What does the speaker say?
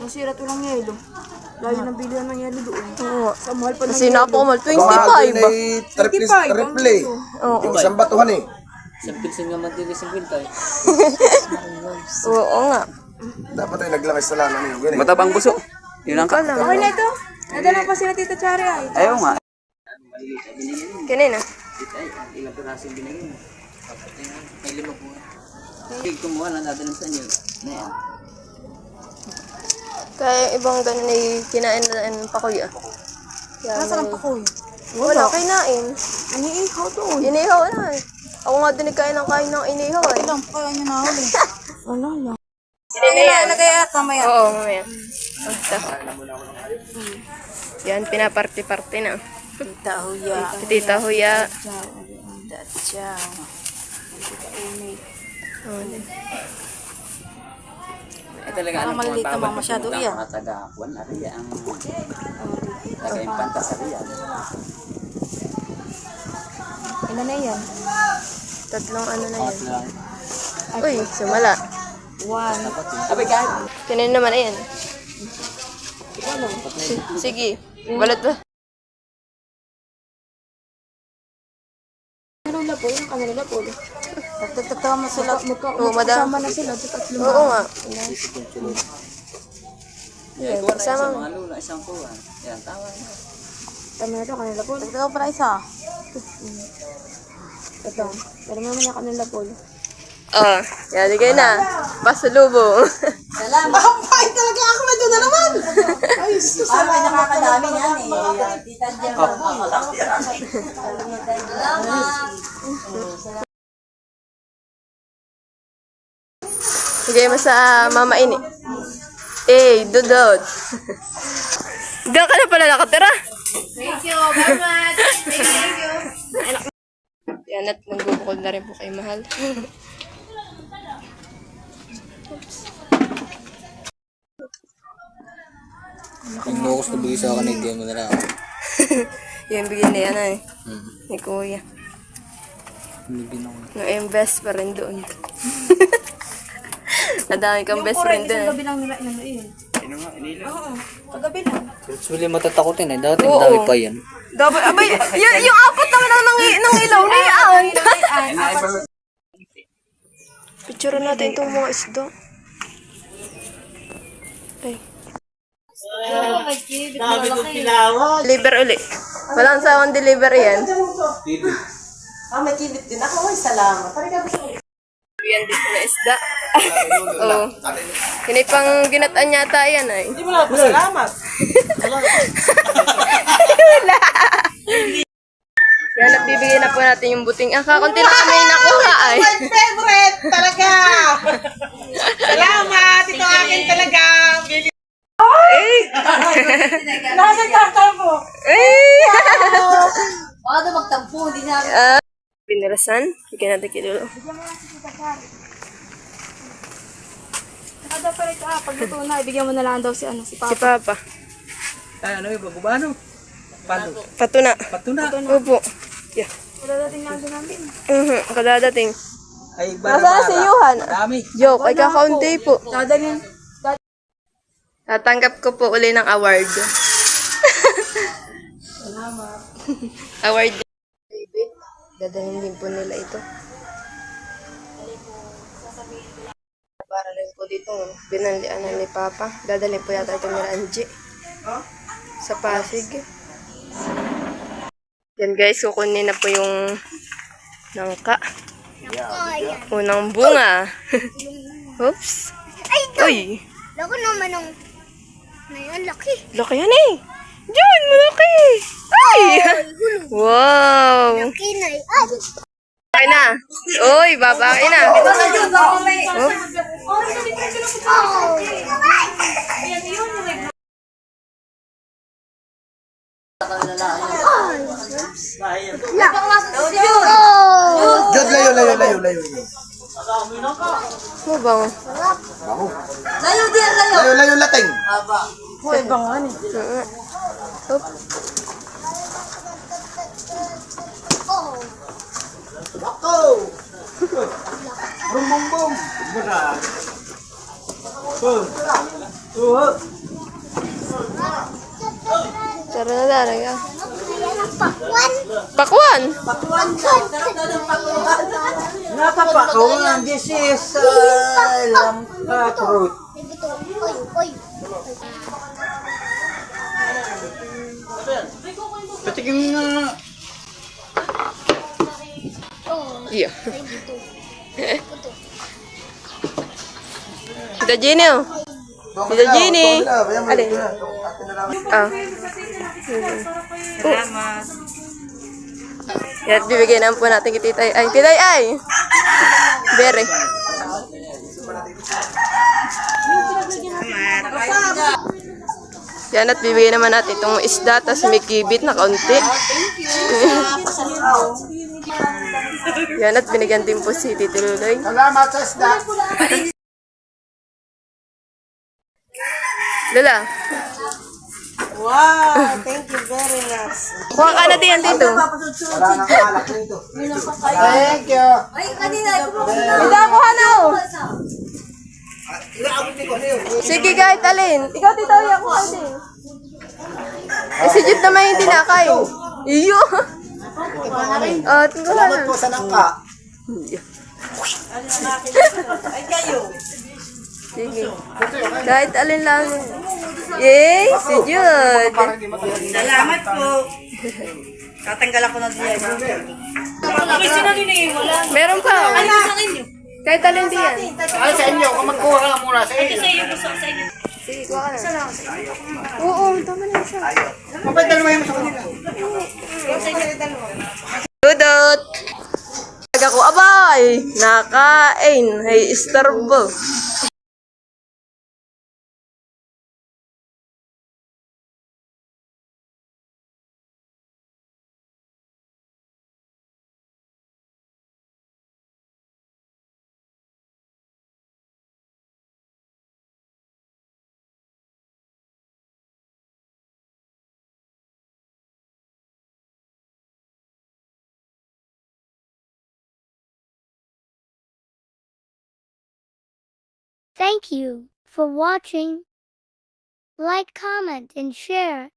Masira to lang yelo. Layo ng bilihan ng yelo doon. Oo. Sa mahal pa ng Kasi napakamahal. 25 Baka din ba? ay triple, 25, triple. Oo. Yung isang batuhan eh. Isang pilsin nga matili 50 eh. Oo nga. Dapat ay naglakay sa lana niyo. Ganun. Matabang buso. Yun ang Alam. Okay na ito. Nadala pa sila Tita Chari ay. Ayaw nga. Kanina. Ay, ilang piraso yung binigay mo. May lima po. Kumuha lang natin sa inyo. Na yan. Kaya yung ibang ganun ay kinain na ng pakuya. Kaya Nasaan ang may- pakoy? Wala, kinain. Iniihaw doon. Inihaw na eh. Ako nga din kain ng kain ng inihaw eh. Ilang pa yun na huli. Wala na yan? Lagay at mamaya. Oo, mamaya. Basta. Yan, pinaparty-party na. Tita Huya. Tita Huya. Ciao. Ciao. Oh, Eh talaga, Parang ano, maliliit naman masyado yan. Mga taga-kuan, ari ang taga-impanta sa riyan. Ilan na yan? tatlong ano na yan. Uy, sumala. One. Abay, kahit. Kanina naman na yan. Si- Sige. Balat ba? Kanila po, yung kanila po. Nagtagtagtawa mo sila. Oo, madam. Kasama na sila. Tatlo. Oo nga. Yeah, kuha na isang mo. mga lula, isang kuha. Yan, tawa na. Tama na ito, kanila po. Tagtagaw para isa. Ito. Pero mo na kanila po. Oh, yan, kayo na. Pasalubong. Ay, talaga ako na doon na naman. Ay, sus. Bigay mo sa mama ini. Eh, dudod. Diyan ka na pala nakatira. Thank you much. Thank you. Yan at nagbubukod na rin po kay Mahal. Yung locos na bigay sa akin, hindi mo na lang. Yan bigyan na yan ay. Hmm. Ni Kuya. Ako. Na-invest pa rin doon. Nadami kang best friend doon. Kagabi lang nila inano yun. Ano nga, inila. Oo. Kagabi lang. Actually, matatakotin eh. Dati Oo. dami pa yan. Dapat, abay, y- yung apat naman ang nang, nang ilaw na yan. Picture natin itong mga isda. Ay. Deliver uli. Walang sawang deliver yan. Ah, may kilit din ako. Ay, salamat. Gusto ko. Yan dito na isda. Oo. Kini pang ginataan yata yan ay. Hindi mo lang po salamat. Yan, nagbibigay na po natin yung buting. Ah, kakunti na kami nakuha ay. My favorite talaga. salamat. Ito akin talaga. Bili- Nasa mo. Ay! Baka magtampo. Hindi na. Ah, pinarasan. Bigyan natin kay Lolo. Saka daw pala ito, ah, pag luto na, ibigyan mo na lang daw si, ano, si Si Papa. Papa. Ay, ano yung bagubano? Palo. Patuna. Patuna. Opo. Yeah. Dadating na doon namin. Mhm, kadadating. Ay, Nasaan si Johan? Dami. Joke, ay kakaunti po. Dadalhin. Tatanggap ko po uli ng award. award. Dadalhin din po nila ito. Para rin po dito, binalian na ni Papa. Dadalhin po yata ito nila Angie. Sa Pasig. Yan guys, kukunin na po yung nangka. Unang bunga. Oops. Uy. Lako naman ng... Ngayon, laki. Laki yan eh. Diyan, malaki. Ay! Wow! Kinay. Ay! Ay na. Uy, babaki na. Oh. Oh! Jod, layo, layo, layo, layo. Ano bang? Ako. Layo, layo, lating. Oo. Oop. Ako. Bum, bum, bum. Tara na. Ayan ang pakwan. Pakwan! Ka. Pakuan. Napapakuan. This is uh, lampa fruit. Oy, oy. Patikin na. Tita Jenny, oh. Tita Jenny. Alin? Ah. Salamat. Yan, bibigyan naman po natin kay Titay. Ay, Titay, ay! Bere. Yan at bibigyan naman natin itong isda, tas may kibit na kaunti. Yan at binigyan din po si Tito Luloy. Salamat sa isda. Lala, Wow, thank you very much. kuha ka na din dito. Wala nang alak nito. Thank you. Hindi ako hanaw. Sige kahit alin. Ikaw tito ako alin. Eh si Jeep naman hindi nakain. Iyo. Oh, tingnan Salamat na. po sa nangka. Ay, kayo. Sige. Kahit alin lang. Yay, si Jude. Salamat po. Tatanggalan ko na diyan. Meron pa. Kahit alin diyan. Ay, sa inyo. Kung magkuha ka lang muna sa inyo. Sige, kuha ka na. Oo, tama na isa. Kapag dalawa yung sa kanila. Dudot! Pag ako, abay! Nakain! Hey, istorbo! Thank you for watching. Like, comment, and share.